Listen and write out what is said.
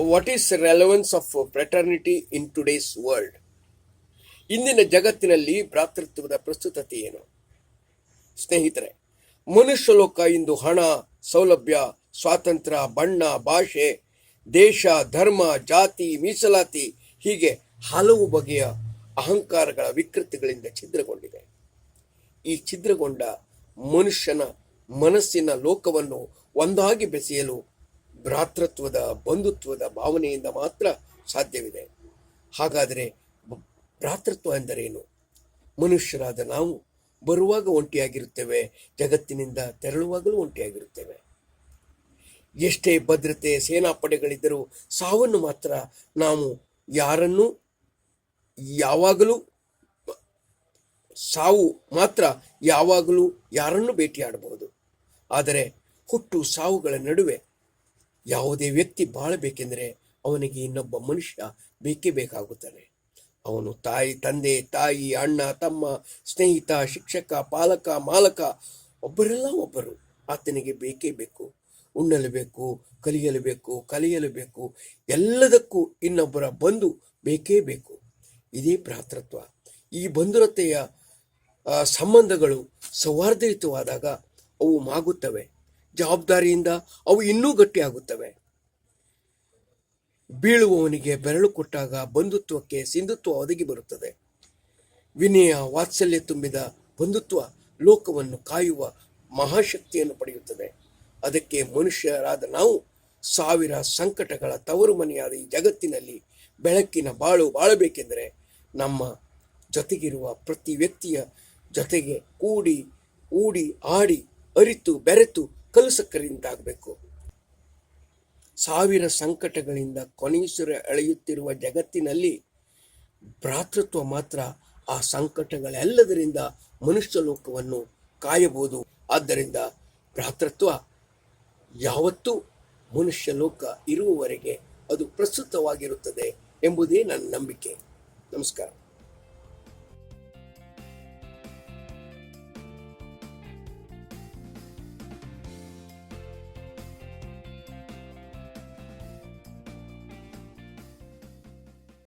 What is relevance of fraternity in today's world ಇಂದಿನ ಜಗತ್ತಿನಲ್ಲಿ ಭ್ರಾತೃತ್ವದ ಪ್ರಸ್ತುತತೆ ಏನು? ಸ್ನೇಹಿತರೆ, ಮನುಷ್ಯ ಲೋಕ ಇಂದು ಹಣ, ಸೌಲಭ್ಯ, ಸ್ವಾತಂತ್ರ್ಯ, ಬಣ್ಣ, ಭಾಷೆ, ದೇಶ, ಧರ್ಮ, ಜಾತಿ, ಮೀಸಲಾತಿ ಹೀಗೆ ಹಲವು ಬಗೆಯ ಅಹಂಕಾರಗಳ ವಿಕೃತಿಗಳಿಂದ ಛಿದ್ರಗೊಂಡಿದೆ. ಈ ಛಿದ್ರಗೊಂಡ ಮನುಷ್ಯನ ಮನಸ್ಸಿನ ಲೋಕವನ್ನು ಒಂದಾಗಿ ಬೆಸೆಯಲು ಭ್ರಾತೃತ್ವದ, ಬಂಧುತ್ವದ ಭಾವನೆಯಿಂದ ಮಾತ್ರ ಸಾಧ್ಯವಿದೆ. ಹಾಗಾದರೆ ಭ್ರಾತೃತ್ವ ಎಂದರೇನು? ಮನುಷ್ಯರಾದ ನಾವು ಬರುವಾಗ ಒಂಟಿಯಾಗಿರುತ್ತೇವೆ, ಜಗತ್ತಿನಿಂದ ತೆರಳುವಾಗಲೂ ಒಂಟಿಯಾಗಿರುತ್ತೇವೆ. ಎಷ್ಟೇ ಭದ್ರತೆ, ಸೇನಾಪಡೆಗಳಿದ್ದರೂ ಸಾವನ್ನು ಮಾತ್ರ ನಾವು ಯಾರನ್ನು, ಯಾವಾಗಲೂ, ಸಾವು ಮಾತ್ರ ಯಾವಾಗಲೂ ಯಾರನ್ನು ಭೇಟಿಯಾಡಬಹುದು. ಆದರೆ ಹುಟ್ಟು ಸಾವುಗಳ ನಡುವೆ ಯಾವುದೇ ವ್ಯಕ್ತಿ ಬಾಳಬೇಕೆಂದರೆ ಅವನಿಗೆ ಇನ್ನೊಬ್ಬ ಮನುಷ್ಯ ಬೇಕೇ ಬೇಕಾಗುತ್ತಾನೆ ಅವನು ತಾಯಿ, ತಂದೆ, ತಾಯಿ, ಅಣ್ಣ, ತಮ್ಮ, ಸ್ನೇಹಿತ, ಶಿಕ್ಷಕ, ಪಾಲಕ, ಮಾಲಕ, ಒಬ್ಬರೆಲ್ಲ ಒಬ್ಬರು. ಆತನಿಗೆ ಬೇಕೇ ಬೇಕು. ಉಣ್ಣಲು ಬೇಕು ಕಲಿಯಲು ಬೇಕು ಕಲಿಯಲು ಬೇಕು ಎಲ್ಲದಕ್ಕೂ ಇನ್ನೊಬ್ಬರ ಬಂಧು ಬೇಕೇ ಬೇಕು. ಇದೇ ಭ್ರಾತೃತ್ವ. ಈ ಬಂಧುರತೆಯ ಸಂಬಂಧಗಳು ಸೌಹಾರ್ದಯುತವಾದಾಗ ಅವು ಮಾಗುತ್ತವೆ. ಜವಾಬ್ದಾರಿಯಿಂದ ಅವು ಇನ್ನೂ ಗಟ್ಟಿಯಾಗುತ್ತವೆ. ಬೀಳುವವನಿಗೆ ಬೆರಳು ಕೊಟ್ಟಾಗ ಬಂಧುತ್ವಕ್ಕೆ ಸಿಂಧುತ್ವ ಒದಗಿ ಬರುತ್ತದೆ. ವಿನಯ ವಾತ್ಸಲ್ಯ ತುಂಬಿದ ಬಂಧುತ್ವ ಲೋಕವನ್ನು ಕಾಯುವ ಮಹಾಶಕ್ತಿಯನ್ನು ಪಡೆಯುತ್ತದೆ. ಅದಕ್ಕೆ ಮನುಷ್ಯರಾದ ನಾವು ಸಾವಿರ ಸಂಕಟಗಳ ತವರು ಮನೆಯಾದ ಈ ಜಗತ್ತಿನಲ್ಲಿ ಬೆಳಕಿನ ಬಾಳು ಬಾಳಬೇಕೆಂದರೆ ನಮ್ಮ ಜೊತೆಗಿರುವ ಪ್ರತಿ ವ್ಯಕ್ತಿಯ ಜೊತೆಗೆ ಕೂಡಿ, ಊಡಿ, ಆಡಿ, ಅರಿತು, ಬೆರೆತು ಕಲುಸಕ್ಕರಿಂದಾಗಬೇಕು ಸಾವಿರ ಸಂಕಟಗಳಿಂದ ಕೊನೆಯುಸಿರ ಎಳೆಯುತ್ತಿರುವ ಜಗತ್ತಿನಲ್ಲಿ ಭ್ರಾತೃತ್ವ ಮಾತ್ರ ಆ ಸಂಕಟಗಳೆಲ್ಲದರಿಂದ ಮನುಷ್ಯ ಲೋಕವನ್ನು ಕಾಯಬಹುದು. ಆದ್ದರಿಂದ ಭ್ರಾತೃತ್ವ ಯಾವತ್ತೂ ಮನುಷ್ಯ ಲೋಕ ಇರುವವರೆಗೆ ಅದು ಪ್ರಸ್ತುತವಾಗಿರುತ್ತದೆ ಎಂಬುದೇ ನನ್ನ ನಂಬಿಕೆ. ನಮಸ್ಕಾರ.